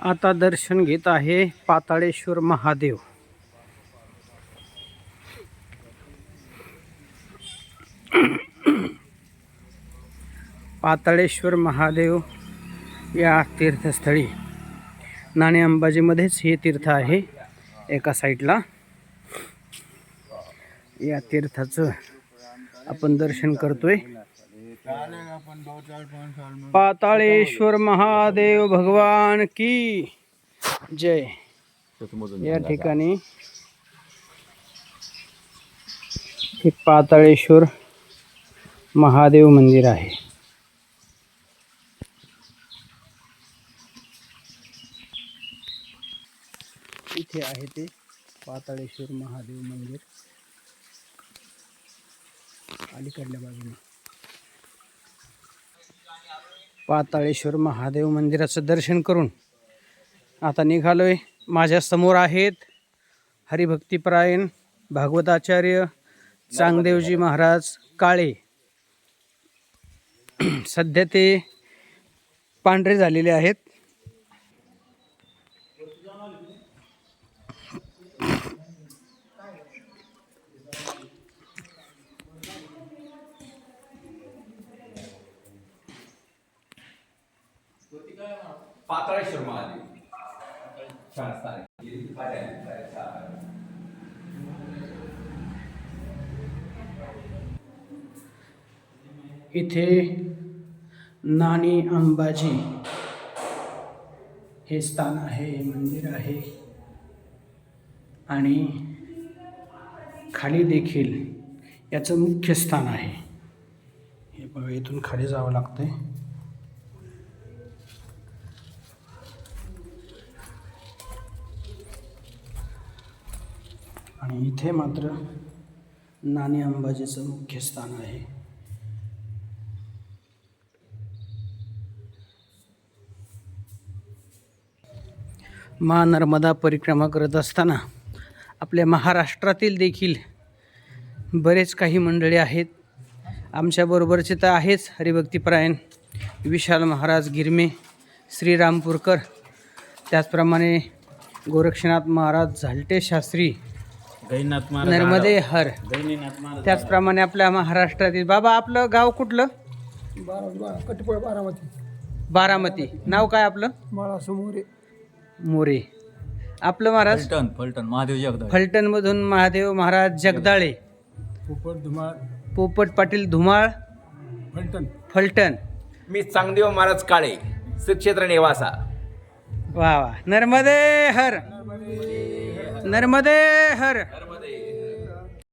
आता दर्शन घेत आहे पाताळेश्वर महादेव. पाताळेश्वर महादेव या तीर्थस्थळी. नाणे अंबाजीमध्येच हे तीर्थ आहे एका साईडला. या तीर्थाचं आपण दर्शन करतोय. पाताळेश्वर महादेव भगवान की जय. या ठिकाणी हे पाताळेश्वर महादेव मंदिर आहे. इथे आहे ते पाताळेश्वर महादेव मंदिर. अलीकडल्या बाजूने. पाताळेश्वर महादेव मंदिराचं दर्शन करून आता निघालो माझ्यासमोर आहेत हरिभक्तीपरायण भागवताचार्य चांगदेवजी महाराज काळे. सध्या ते पांढरे झालेले आहेत. पाताळेश्वर महादेव छान स्थान इथे नाणी अंबाजी. हे स्थान आहे मंदिर आहे. आणि खाली देखील याचं मुख्य स्थान आहे. हे बघा इथून खाली जावं लागतंय. आणि इथे मात्र नाणे अंबाजीचं मुख्य स्थान आहे. मा नर्मदा परिक्रमा करत असताना आपल्या महाराष्ट्रातील देखील बरेच काही मंडळी आहेत. आमच्याबरोबरचे तर आहेच हरिभक्तीपरायण विशाल महाराज गिरमे श्रीरामपूरकर. त्याचप्रमाणे गोरक्षनाथ महाराज झालटे शास्त्री गैनाथ महाराज नर्मदे हर. गैनीनाथ महाराज त्याचप्रमाणे आपल्या महाराष्ट्रातील बाबा आपलं गाव कुठलं? कटपळ बारामती. बारामती. नाव काय आपलं? माळा समोर. मोरे. आपलं महाराज? फलटण फलटण महादेव जगदळ. फलटणमधून महादेव महाराज जगदाळे. पोपट धुमाळ. पोपट पाटील धुमाळ. फलटण. फलटण. मी चांगदेव महाराज काळे श्रीक्षेत्र निवासा. वा वा. नर्मदे हर. नर्मदे हर।